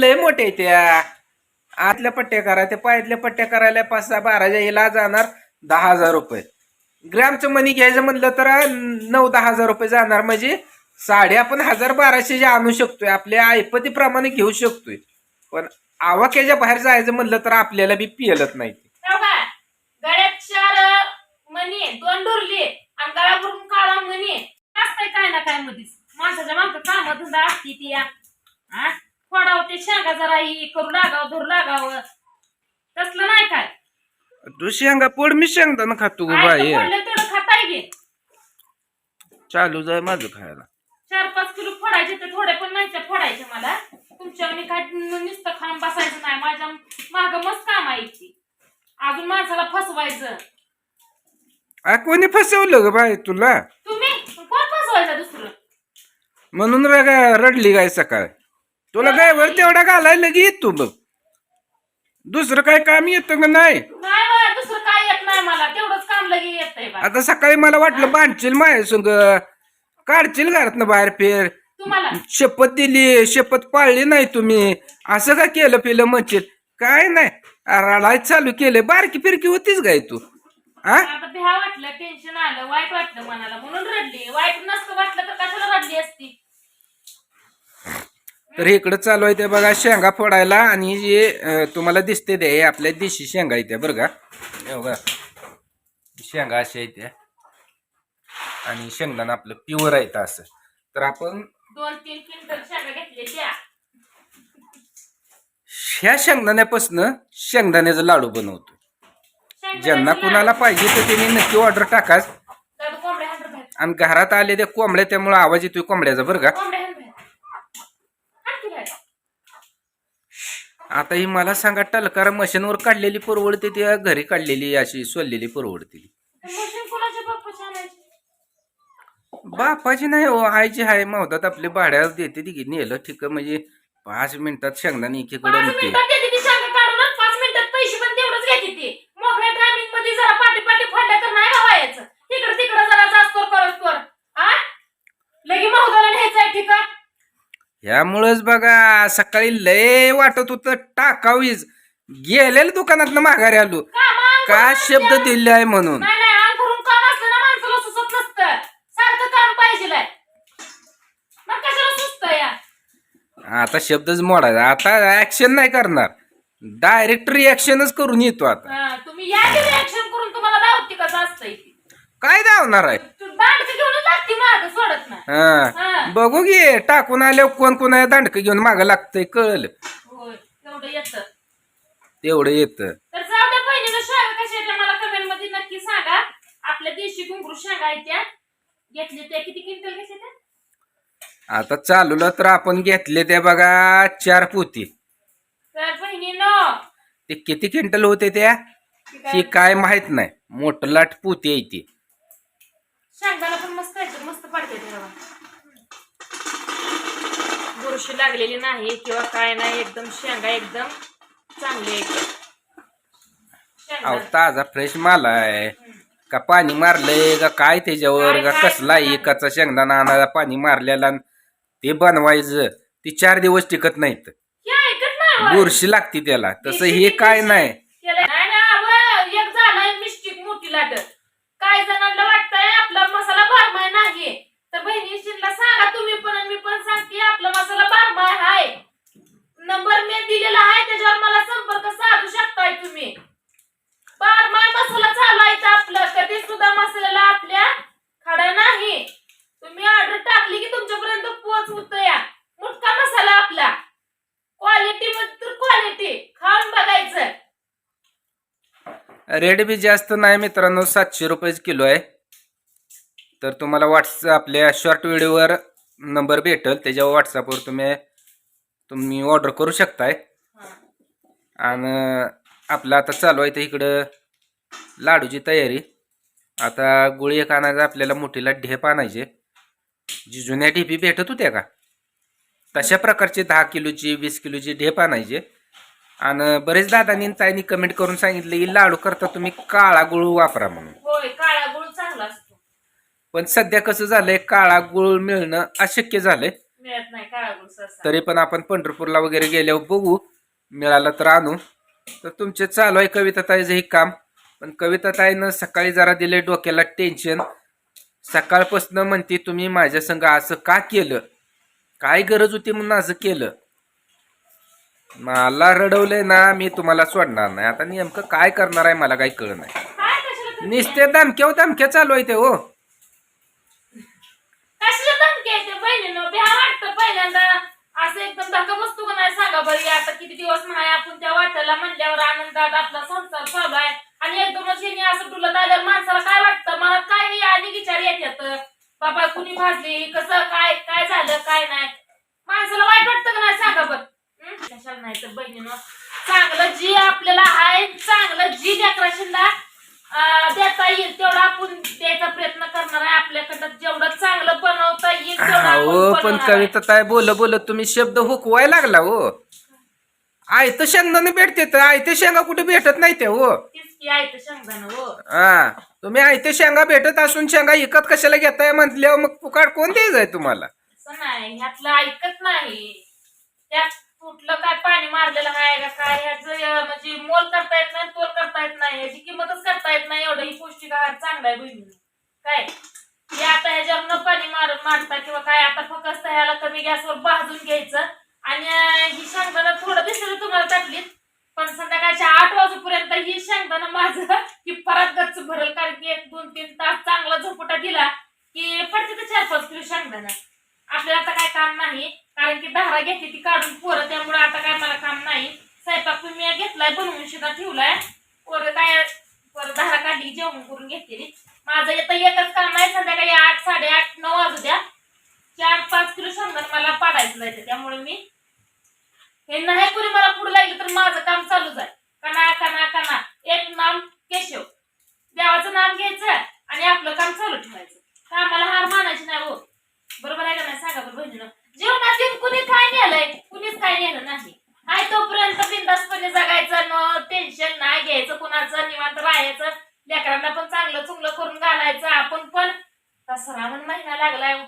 लय मोठे आहेत त्या. आतल्या पट्ट्या करा त्या पायातल्या पट्ट्या करायला पाच सहा बाराच्या हिला जाणार दहा हजार रुपये. ग्रॅमचं मनी घ्यायचं म्हणलं तर नऊ दहा हजार रुपये जाणार. म्हणजे साडे आपण हजार बाराशे जे आणू शकतोय आपल्या ऐपतीप्रमाणे घेऊ शकतोय. पण आवाक्याच्या बाहेर जायचं म्हणलं तर आपल्याला बी पियलत नाही. गळ्यात चार दोन डोरली आणि काळा असतंय काय ना काय मधीच. माणसाच्या मागं काम धंदा ती या. हा? फोडावं ते शेंगा जरा ही करू लागावं धरू लागावं. तसलं नाही काय? तू शेंगा पोड मी शेंगदाणा खातो गं बाई. तेवढं खाताय घे. चालू जाय माझं खायला. चार पाच किलो फोडायचे ते थोडे पण नाही फोडायचे मला. तुमच्या मी काय नुसतं खाऊन बसायचं नाही. माझ्या माग मस्त काम आहे अजून माणसाला फसवायचं. आ कोणी फसवलं ग बाई तुला? तुम्ही? कोण फसवायचं दुसरं? म्हणून रडली गाय सकाळ. तुला काय वर तेवढा घालायला लगे येत तू बघ. दुसरं काय काम येतं का नाही? नाही बा दुसरं काय येत नाही मला. तेवढंच काम लगे येतंय बा आता सकाळी मला वाटलं बांधशील माझ्या संग. काढशील घरातनं बाहेर फेर. तुम्हाला? शपथ दिली शपथ पाळली नाही तुम्ही. असं का केलं पिलं म्हणशील? काय नाही. रडाय चालू केलं बारकी फिरकी होतीच गाय तू? हा आता भ्या वाटलं टेन्शन आलं वाईट वाटलं मनाला. म्हणून रडली. वाईट नसतं वाटलं तर कशाला रडली असती? तर इकडं चालू आहे ते बघा शेंगा फोडायला आणि जे तुम्हाला दिसते ते आपल्या देशी शेंगा त्या बरं का. हे बघा शेंगा अशा त्या. आणि शेंगदाणा आपलं प्युअर आहे असं. तर आपण दोन तीन क्विंटल शेंगा घेतले त्या. ह्या शेंगदाण्यापासून शेंगदाण्याचा लाडू बनवतो ज्यांना कुणाला पाहिजे तर त्यांनी नक्की ऑर्डर टाकाच तर आणि घरात आले त्या कोंबड्या त्यामुळे आवाज येतोय कोंबड्याचा बरं की बाहेर. आता ही मला सांगा टलकार मशीनवर काढलेली परवडते त्या घरी काढलेली अशी सोललेली परवडते बापाची नाही हो आईची हाय मौदात आपले भाड्याला देते ती की नेलं ठीक आहे, म्हणजे पाच मिनिटात शेंगदाणे एकीकडे नेते ती ती. तिकडं तिकडं जरा जास्त करत कर हा न्यायचंय ठिकाण ह्यामुळंच बघा सकाळी लय वाटत होतं टाकावीच. गेलेल्या दुकानात माघारी आलो. का शब्द. दिले आहे म्हणून ना आता शब्दच मोडायचा. आता ऍक्शन नाही करणार. डायरेक्ट रिॲक्शनच करून येतो आता. हा, तुम्ही या रिॲक्शन करून? तुम्हाला दावती कसं असतंय. काय धावणार आहे? तू दांडकी घेऊन लागती माग सोडत नाही. हा. हा. बघू घे टाकून आल्यावर कोण कोणा दांडक घेऊन मागं लागतंय कळलं. होय तेवढं येतं. तेवढं येतं. तर जाऊ द्या पहिल्या शेंगा कशा आहेत मला कमेंटमध्ये नक्की सांगा. आपल्या देशी घुंगरू शेंगा आहेत त्या. घेतले त्या. किती क्विंटल घेतले त्या? आता चालवलं तर आपण घेतले ते बघा चार पोती. तर बहिणीनो. ते किती क्विंटल होते त्या? ही काय माहीत नाही. मोठ लाट पोती आहे ती. शेंगाला पण मस्त आहे मस्त पडते. बुरशी लागलेली नाही किंवा काय नाही एकदम शेंगा एकदम चांगले एकदम ताजा फ्रेश माल आहे. का पाणी मारलंय का काय त्याच्यावर का कसला एकाचा शेंगदाणा आणायला पाणी मारलेला ते बनवायचं ती चार दिवस टिकत नाहीत. बुरशी लागते त्याला. तसं हे काय नाही. मोठी लाट काय जणांना वाटतंय आपला मसाला बारमाय नाही तर बहिणीशीला सांगा तुम्ही पण आणि मी पण सांगते आपला मसाला बारमाय हाय. नंबर मी दिलेला आहे त्याच्यावर मला संपर्क साधू शकताय तुम्ही. बारमाय मसाला चालवायचा आपला कधी सुद्धा मसाल्याला आपल्या खडा नाही. तुम्ही ऑर्डर टाकली की तुमच्यापर्यंत पोहोचवत या मोठा मसाला आपला. क्वालिटी तर क्वालिटी खाऊन बघायचं. रेट बी जास्त नाही मित्रांनो सातशे रुपये किलो आहे. तर तुम्हाला व्हॉट्सअप आपल्या शॉर्ट व्हिडिओवर नंबर भेटेल त्याच्यावर व्हॉट्सअपवर तुम्ही तुम्ही ऑर्डर करू शकताय. आणि आपलं आता चालू आहे तर इकडं लाडूची तयारी. आता गुळी एक आणायचं आपल्याला मोठीला ढेप आणायचे. जी जुन्या ढेपी भेटत होत्या का? तशा प्रकारचे दहा किलोची वीस किलोची ढेप आणायचे. आणि बरेच दादांनी ताईंनी कमेंट करून सांगितलं की लाडू करता तुम्ही काळा गुळ वापरा म्हणून होय काळा गुळ चांगला असतो पण सध्या कसं झालंय काळा गुळ मिळणं अशक्य झालंय. मिळत नाही काळा गुळ सहसा. तरी पण आपण पंढरपूरला वगैरे गेल्यावर बघू. मिळालं तर आणू. तर तुमचे चालू आहे कविता ताईचं हे काम. पण कविता ताईनं सकाळी जरा दिले डोक्याला टेन्शन सकाळपासून म्हणते तुम्ही माझ्या संग असं का केलं? काय गरज होती म्हणून असं केलं? मला रडवलंय ना मी तुम्हाला सोडणार नाही. आता नेमकं काय करणार आहे मला काही कळ नाही? नुसते धमक्या धमक्या चालू आहे ते हो. बहिणीनं भ्या वाटतं पहिल्यांदा. असं एकदम धक्का बसतो का नाही सांगा बरं. या आता किती दिवस नाही आपण त्या वाट्याला म्हणल्यावर आनंदात आपला संसार चालू आहे. आणि एकदमच हिने असं तुला आल्यावर माणसाला काय वाटतं? मला काय आणि विचार येतात बाबा कुणी भाजली? कसं? काय? काय झालं? काय नाही? माणसाला वाईट वाटतं का नाही? सांगा बरं. कशाला नाही तर बहिणीनं. चांगलं जी आपल्याला आहे चांगलं जी लेकराशीला अं, देता येईल तेवढा आपण द्यायचा प्रयत्न करणार आहे. आपल्याकडं जेवढं चांगलं बनवता येईल तेवढं आपण हो पण बनवणार आहे. कविता ताई बोल बोल तुम्ही शब्द हुकवाय लागला हो. आयत शेंगदाणे भेटते तर आयते शेंगा कुठे भेटत नाही ते हो. तीच की आहे तर शेंगदाणं हो. हा तुम्ही आयते शेंगा भेटत असून शेंगा इकत कशाला घेताय म्हटल्यावर मग फुकाट कोण द्यायचंय तुम्हाला? असं नाही ह्यातलं ऐकत नाही. त्यात कुठलं काय पाणी मारलेलं आहे का काय? ह्याचं म्हणजे मोल करता येत नाही तोल करता येत नाही ह्याची किंमतच करता येत नाही एवढं ही पौष्टिक आहार चांगला आहे बहिणी. काय? हे आता ह्याच्यावर न पाणी मार मारता किंवा काय? आता फक्त ह्याला कमी गॅसवर भाजून घ्यायचं. आणि ही शेंगदाणा थोडं दिसलं तुम्हाला टाकलीत पण संध्याकाळच्या आठ वाजेपर्यंत ही शेंगदाणा माझं की परत गच्च भरल. कारण की एक दोन तीन तास चांगला झोपटा दिला की पडते तर चार पाच किलो शेंगदाणा. आपल्याला आता काय काम नाही. कारण की धारा घेतली ती काढून पोरं त्यामुळे आता काय मला काम नाही. स्वयंपाक तुम्ही घेतलाय बनवून सुद्धा ठेवलाय. पोरं काय पोरं धारा काढली जेवण करून घेतलेली माझं येतं एकच काम आहे संध्याकाळी आठ साडेआठ नऊ वाजू द्या. चार पाच किलो शंभर मला पाडायचं जायचं त्यामुळे मी हे नाही कोणी मला पुढे लागलं तर माझं काम चालू जाय कना कना कना एक नाम केशव. देवाचं नाम घ्यायचं आणि आपलं काम चालू ठेवायचं. कामाला हार मानायची नाही हो. बरोबर आहे का नाही? सांगा बरं बहिणीनं जीवनात येऊन कुणी काय नेलंय कुणीच काय नेलं नाही. हाय तोपर्यंत बिंदासपणे जगायचं न टेन्शन नाही घ्यायचं कुणाचं निवांत राहायचं. लेकरांना पण चांगलं चुंगलं करून घालायचं आपण पण. सरावण महिना लागलाय हो.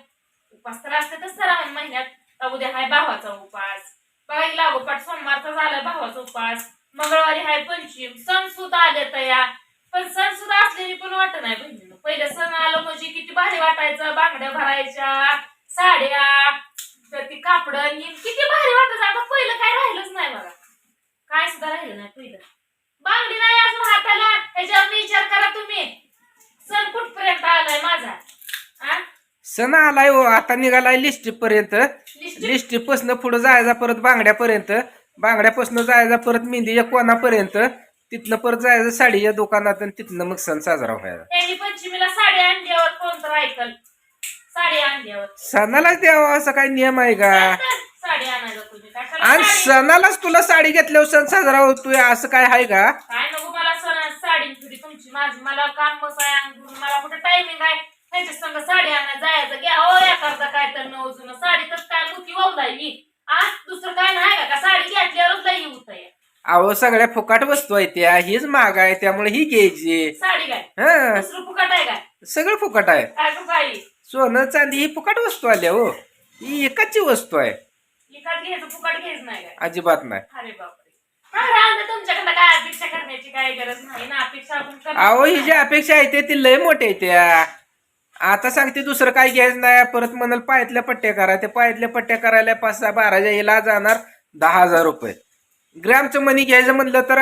उपास तर असते तर सरावण महिन्यात उद्या हाय भावाचा उपास. बघायला लागोपाठ सोमवारचा झालाय भावाचा उपास. मंगळवारी हाय पंचम. सण सुद्धा आले तया. पण सण सुद्धा असलेली पण वाटत नाही बहिणीनं. पहिलं सण आलं म्हणजे किती भारी वाटायचं. बांगड्या भरायच्या साड्या तर ती कापड किती भारी वाटायचं आता पहिलं काय राहिलंच नाही बघा. काय सुद्धा राहिलं नाही पहिलं. बांगडी नाही अजून हाताला. ह्याच्यावर विचार करा तुम्ही. सण कुठपर्यंत आलाय माझा? सण आलाय हो आता निघालाय लिस्टी? पर्यंत लिस्टिक? लिस्टीपासून पुढे जायचा परत बांगड्यापर्यंत. बांगड्यापासून जायचा परत मेहंदीच्या कोणापर्यंत. तिथनं परत जायचं साडीच्या दुकानात आणि तिथनं मग सण साजरा व्हायचा. त्यांनी पंचमीला साडी आणल्यावर कोण तर ऐकल साडी आणल्यावर सणालाच द्यावा असा काही नियम आहे का? तर साडी आणायला तुम्ही. कशाला आणि साडी? सणालाच तुला साडी घेतल्यावर सण साजरा होतोय असं काय आहे का? काय नको मला सण साडी थोडी तुमची माझी मला काम बस आहे अंगून मला कुठं टायमिंग आहे? ह्याच्या संग साडी आणायला जायचं घ्या हो एखादा काय तर नऊ जुनं साडी तर काय मोठी वावलाय मी आ दुसरं काय नाही का? का साडी घेतल्यावरच लई होत अहो सगळ्या फुकाट वस्तू आहे त्या हीच महाग आहे त्यामुळे ही घ्यायची. साडी काय? हा. दुसरं फुकट आहे काय? सगळं फुकट आहे. काय तू काही सोनं चांदी ही फुकट वस्तू आल्या हो. ही एकाची वस्तू आहे. एखाद घ्यायचं फुकट घ्यायचं नाही काय? अजिबात नाही. अरे बापरे. राहून दे, तुमच्याकडे काय अपेक्षा करण्याची काही गरज नाही ना. अपेक्षा आपण करतो. अहो ही जी अपेक्षा आहे ते ती लय मोठे आहे त्या. आता सांगते दुसरं काय घ्यायचं नाही. परत म्हणाल पायातल्या पट्ट्या करा. त्या पायातल्या पट्ट्या करायला पाच सहा बाराच्या हिला जाणार दहा हजार रुपये. ग्रॅमचं मनी घ्यायचं म्हणलं तर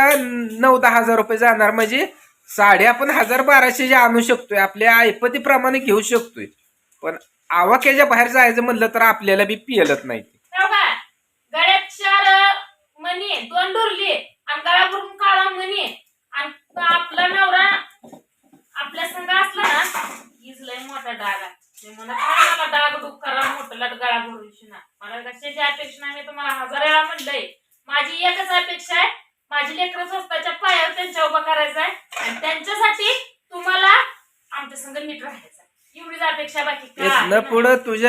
नऊ दहा हजार रुपये जाणार. म्हणजे साडे आपण हजार बाराशे जे आणू शकतोय आपल्या ऐपतीप्रमाणे घेऊ शकतोय. पण आवाक्याच्या बाहेर जायचं म्हणलं तर आपल्याला बी पियलत नाही हो का? गळ्यात चार मणी दोन डोरली आणि गळा भरून काळा मणी आणि आपला नवरा आपल्या संग असला ना हीच लय मोठा डाग आहे. म्हणत मला डाग डुक करा मोठा लट गळा भरून शिना. मला कशाची अपेक्षा नाही मी तुम्हाला हजार वेळा म्हणलंय. माझी एकच अपेक्षा आहे. माझी लेकर स्वतःच्या पायावर त्यांच्या उभा करायचा आहे. आणि त्यांच्यासाठी तुम्हाला आमच्या संग नीट राहायचं आहे. एवढीच अपेक्षा बाकी काय इथनं. पुढं तुझ्या